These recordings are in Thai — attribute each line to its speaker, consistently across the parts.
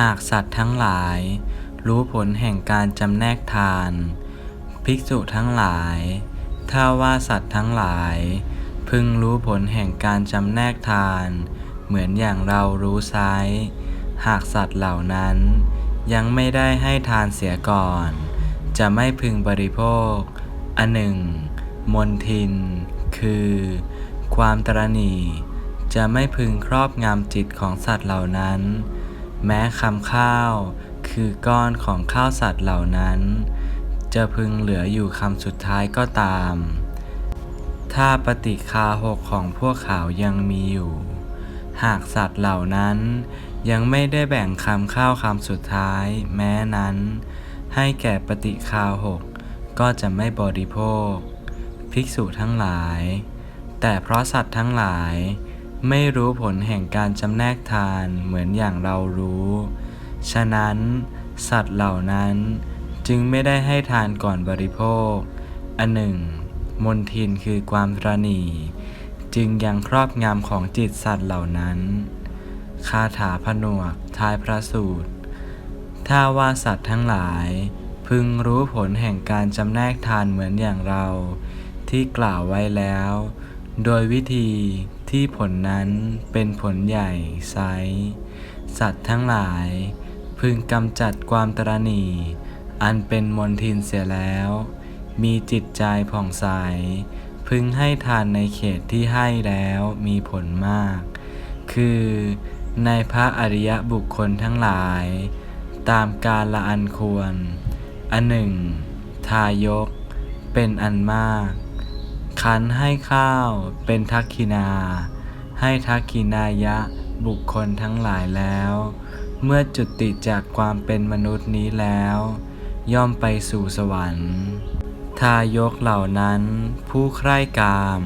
Speaker 1: หากสัตว์ทั้งหลาย รู้ผลแห่งการจำแนกทาน ภิกษุทั้งหลาย ถ้าว่าสัตว์ทั้งหลาย พึงรู้ผลแห่งการจำแนกทาน เหมือนอย่างเรารู้ไซร้หากสัตว์เหล่านั้น ยังไม่ได้ให้ทานเสียก่อน จะไม่พึงบริโภค อันหนึ่ง มนทิน คือ ความตรณีจะไม่พึงครอบงำจิตของสัตว์เหล่านั้น แม้คำข้าว คือก้อนของข้าวสัตว์เหล่านั้น จะพึงเหลืออยู่คำสุดท้ายก็ตาม ถ้าปฏิคาหกของพวกเขายังมีอยู่ หากสัตว์เหล่านั้น ยังไม่ได้แบ่งคำข้าวคำสุดท้าย แม้นั้น ให้แก่ปฏิคาหกก็จะไม่บริโภค ภิกษุทั้งหลาย แต่เพราะสัตว์ทั้งหลาย ไม่รู้ผลแห่งการจำแนกทานเหมือนอย่างเรารู้ ฉะนั้น สัตว์เหล่านั้นจึงไม่ได้ให้ทานก่อนบริโภค อันหนึ่ง มนทินคือความตรณีจึงยังครอบงำของจิตสัตว์เหล่านั้น คาถาผนวกท้ายพระสูตร ถ้าว่าสัตว์ทั้งหลาย พึงรู้ผลแห่งการจำแนกทานเหมือนอย่างเรา ที่กล่าวไว้แล้ว โดยวิธี ที่ผลนั้นเป็นผลใหญ่ไซสัตว์ทั้งหลาย พึงกำจัดความตรณีอันเป็นมนทินเสียแล้ว มีจิตใจผ่องใส พึงให้ทานในเขตที่ให้แล้วมีผลมาก คือในพระอริยบุคคลทั้งหลาย ตามกาลละอันควร อันหนึ่ง ทายก เป็นอันมาก คันให้ข้าว เป็นทักขินา ให้ทักขินายะบุคคลทั้งหลายแล้ว เมื่อจุติจากความเป็นมนุษย์นี้แล้ว ย่อมไปสู่สวรรค์ ทายกเหล่านั้น ผู้ใคร่กาม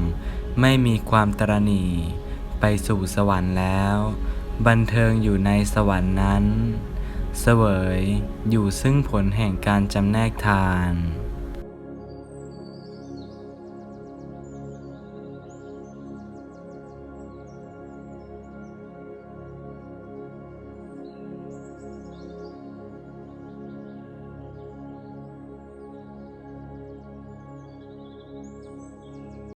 Speaker 1: ไม่มีความตรณีไปสู่สวรรค์แล้ว บันเทิงอยู่ในสวรรค์นั้น เสวยอยู่ซึ่งผลแห่งการจำแนกทาน